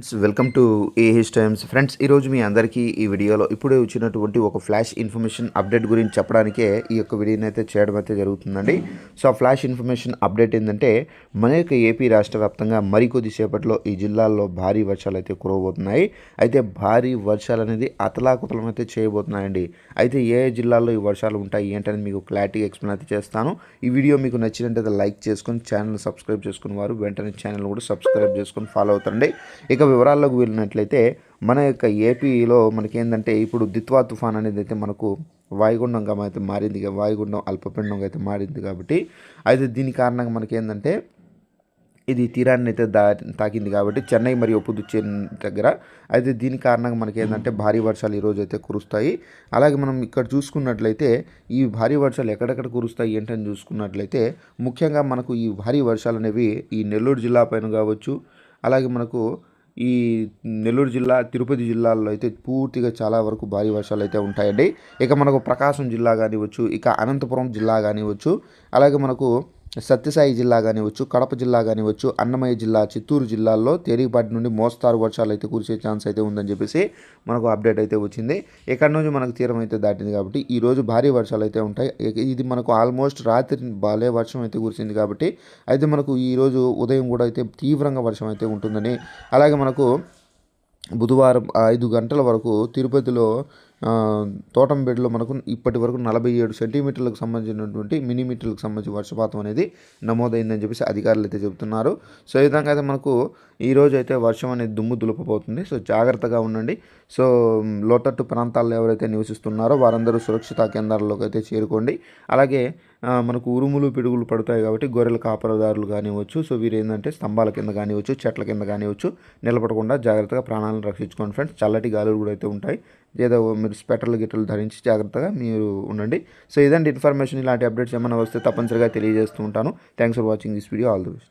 Friends welcome to AH Times. Friends ఈరోజు మీ అందరికీ ఈ వీడియోలో ఇప్పుడే వచ్చినటువంటి ఒక ఫ్లాష్ ఇన్ఫర్మేషన్ అప్డేట్ గురించి చెప్పడానికే ఈ యొక్క వీడియోని అయితే చేయడం అయితే జరుగుతుందండి. సో ఆ ఫ్లాష్ ఇన్ఫర్మేషన్ అప్డేట్ ఏంటంటే మన యొక్క ఏపీ రాష్ట్ర వ్యాప్తంగా మరికొద్ది సేపట్లో ఈ జిల్లాల్లో భారీ వర్షాలు అయితే కురవబోతున్నాయి. అయితే భారీ వర్షాలు అనేది అతలాకుతలం అయితే చేయబోతున్నాయండి. అయితే ఏ జిల్లాల్లో ఈ వర్షాలు ఉంటాయి ఏంటనేది మీకు క్లారిటీ ఎక్స్ప్లెయిన్ అయితే చేస్తాను. ఈ వీడియో మీకు నచ్చినట్టయితే లైక్ చేసుకొని ఛానల్ సబ్స్క్రైబ్ చేసుకున్న వారు వెంటనే ఛానల్ కూడా సబ్స్క్రైబ్ చేసుకొని ఫాలో అవుతారండి ఇక వివరాల్లోకి వెళ్ళినట్లయితే మన యొక్క ఏపీలో మనకి ఏంటంటే ఇప్పుడు దిత్వా తుఫాన్ అనేది అయితే మనకు వాయుగుండంగా అయితే మారింది వాయుగుండం అల్పపిండంగా అయితే మారింది కాబట్టి అయితే దీని కారణంగా మనకి ఏంటంటే ఇది తీరాన్ని అయితే దా తాకింది కాబట్టి చెన్నై మరియు పుదుచ్చేరి దగ్గర అయితే దీని కారణంగా మనకి ఏంటంటే భారీ వర్షాలు ఈరోజు అయితే కురుస్తాయి. అలాగే మనం ఇక్కడ చూసుకున్నట్లయితే ఈ భారీ వర్షాలు ఎక్కడెక్కడ కురుస్తాయి ఏంటని చూసుకున్నట్లయితే ముఖ్యంగా మనకు ఈ భారీ వర్షాలు అనేవి ఈ నెల్లూరు జిల్లా పైన కావచ్చు అలాగే మనకు ఈ నెల్లూరు జిల్లా తిరుపతి జిల్లాల్లో అయితే పూర్తిగా చాలా వరకు భారీ వర్షాలు అయితే ఉంటాయండి. ఇక మనకు ప్రకాశం జిల్లా కానివ్వచ్చు ఇక అనంతపురం జిల్లా కానివ్వచ్చు అలాగే మనకు సత్యసాయి జిల్లా కానివచ్చు కడప జిల్లా కానివచ్చు అన్నమయ్య జిల్లా చిత్తూరు జిల్లాల్లో తేలికపాటి నుండి మోస్తారు వర్షాలు అయితే కురిసే ఛాన్స్ అయితే ఉందని చెప్పేసి మనకు అప్డేట్ అయితే వచ్చింది. ఎక్కడి నుంచి మనకు తీరం అయితే దాటింది కాబట్టి ఈ రోజు భారీ వర్షాలు అయితే ఉంటాయి. ఇది మనకు ఆల్మోస్ట్ రాత్రి బాలే వర్షం అయితే కురిసింది కాబట్టి అయితే మనకు ఈరోజు ఉదయం కూడా అయితే తీవ్రంగా వర్షం అయితే ఉంటుందని అలాగే మనకు బుధవారం ఐదు గంటల వరకు తిరుపతిలో తోటంబేడులో మనకు ఇప్పటి వరకు నలభై ఏడు సెంటీమీటర్లకు సంబంధించినటువంటి మిలీమీటర్లకు సంబంధించి వర్షపాతం అనేది నమోదైందని చెప్పేసి అధికారులు అయితే చెబుతున్నారు. సో ఈ విధంగా అయితే మనకు ఈ అయితే వర్షం అనేది దుమ్ము దులపబోతుంది సో జాగ్రత్తగా ఉండండి. సో లోతట్టు ప్రాంతాల్లో ఎవరైతే నివసిస్తున్నారో వారందరూ సురక్షిత కేంద్రాల్లోకి అయితే చేరుకోండి. అలాగే మనకు ఉరుములు పిడుగులు పడతాయి కాబట్టి గొర్రెల కాపరదారులు కానివ్వచ్చు సో వీరు ఏంటంటే స్తంభాల కింద కానివ్వచ్చు చెట్ల కింద కానివ్వచ్చు నిలబడకుండా జాగ్రత్తగా ప్రాణాలను రక్షించుకోండి ఫ్రెండ్స్. చల్లటి గాలులు కూడా అయితే ఉంటాయి. ఏదో మీరు స్వెటర్లు గిట్టలు ధరించి జాగ్రత్తగా మీరు ఉండండి. సో ఇదండి ఇన్ఫర్మేషన్. ఇలాంటి అప్డేట్స్ ఏమైనా వస్తే తప్పనిసరిగా తెలియజేస్తూ ఉంటాను. Thanks for watching this video all the best